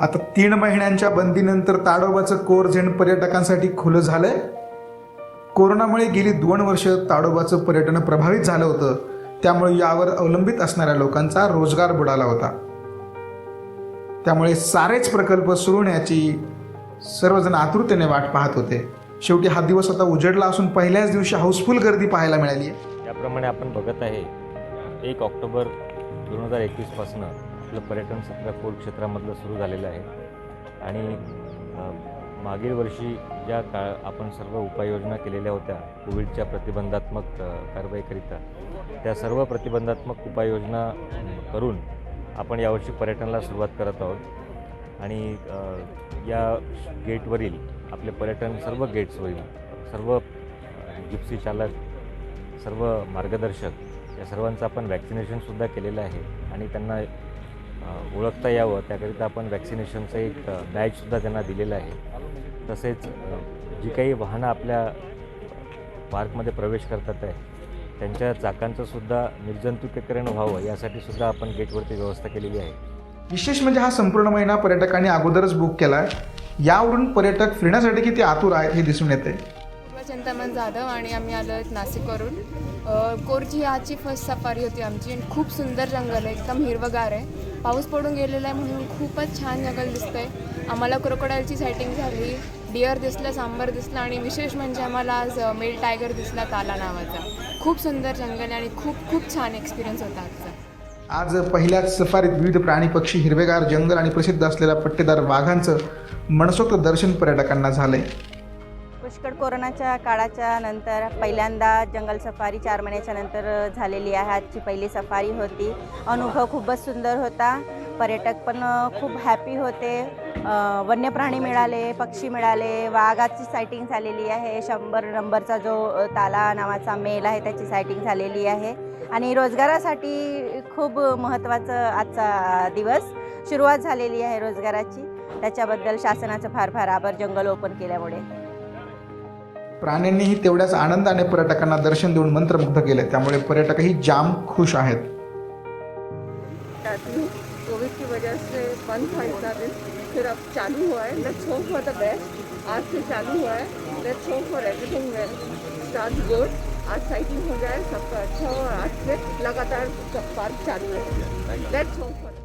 आता तीन महिन्यांच्या बंदीनंतर ताडोबाचं कोर झेंड पर्यटकांसाठी खुलं झालंय. कोरोनामुळे गेली दोन वर्ष ताडोबाचं पर्यटन प्रभावित झालं होतं. त्यामुळे यावर अवलंबित असणाऱ्या लोकांचा रोजगार बुडाला होता. त्यामुळे सारेच प्रकल्प सुरू होण्याची सर्वजण आतुरतेने वाट पाहत होते. शेवटी हा दिवस आता उजडला असून पहिल्याच दिवशी हाऊसफुल गर्दी पाहायला मिळाली आहे. त्याप्रमाणे आपण बघत आहे एक ऑक्टोबर दोन हजार एकवीसपासून आपलं पर्यटन सत्र कोल क्षेत्रामधलं सुरू झालेलं आहे. आणि मागील वर्षी ज्या काळ आपण सर्व उपाययोजना केलेल्या होत्या कोविडच्या प्रतिबंधात्मक कारवाईकरिता त्या सर्व प्रतिबंधात्मक उपाययोजना करून आपण यावर्षी पर्यटनाला सुरुवात करत आहोत. आणि या गेटवरील आपले पर्यटन सर्व गेट्सवरील सर्व जिप्सी चालक सर्व मार्गदर्शक या सर्वांचं आपण वॅक्सिनेशनसुद्धा केलेलं आहे. आणि त्यांना ओळखता यावं. त्याकरिता आपण वॅक्सिनेशनचं एक अ, बॅजसुद्धा त्यांना दिलेलं आहे. तसेच जी काही वाहनं आपल्या पार्कमध्ये प्रवेश करतात आहे त्यांच्या चाकांचं सुद्धा निर्जंतुकीकरण व्हावं यासाठी सुद्धा आपण गेटवरती व्यवस्था केलेली आहे. विशेष म्हणजे हा संपूर्ण महिना पर्यटकांनी अगोदरच बुक केला आहे यावरून पर्यटक फिरण्यासाठी किती आतुर आहेत हे दिसून येते चिंतामण जाधव आणि आम्ही आलो आहेत नाशिकवरून. कोरची आजची फर्स्ट सफारी होती आमची. आणि खूप सुंदर जंगल आहे एकदम हिरवगार आहे. पाऊस पडून गेलेला आहे म्हणून खूपच छान जंगल दिसतंय. आम्हाला क्रोकोडाईलची सायटिंग झाली. डिअर दिसलं सांबर दिसलं आणि विशेष म्हणजे आम्हाला आज मेल टायगर दिसला ताला नावाचा. खूप सुंदर जंगल आहे आणि खूप खूप छान एक्सपिरियन्स होता आजचा. आज पहिल्याच सफारीत विविध प्राणी पक्षी हिरवेगार जंगल आणि प्रसिद्ध असलेल्या पट्टेदार वाघांचं मनसोक्त दर्शन पर्यटकांना झालंय. पुष्कळ कोरोनाच्या काळाच्या नंतर पहिल्यांदा जंगल सफारी चार महिन्याच्या नंतर झालेली आहे. आजची पहिली सफारी होती. अनुभव खूपच सुंदर होता. पर्यटक पण खूप हॅपी होते. वन्य प्राणी मिळाले पक्षी मिळाले. वाघाची सायटिंग झालेली आहे. शंभर नंबरचा जो ताला नावाचा मेल आहे त्याची सायटिंग झालेली आहे. आणि रोजगारासाठी खूप महत्त्वाचं आजचा दिवस सुरुवात झालेली आहे रोजगाराची. त्याच्याबद्दल शासनाचं फार फार आभार. जंगल ओपन केल्यामुळे. प्राण्यांनीही तेवढ्याच आनंदाने पर्यटकांना दर्शन देऊन मंत्रमुग्ध केले. त्यामुळे पर्यटकही जाम खुश आहेत. ताकि कोविड की वजह से बंद था इतना दिन. फिर अब चालू हुआ है. Let's hope for the best आज से चालू हुआ है. Let's hope for everything start good आज साइकिंग हो जाए सबका अच्छा हो आज से लगातार सब पार्क चालू है. Let's hope for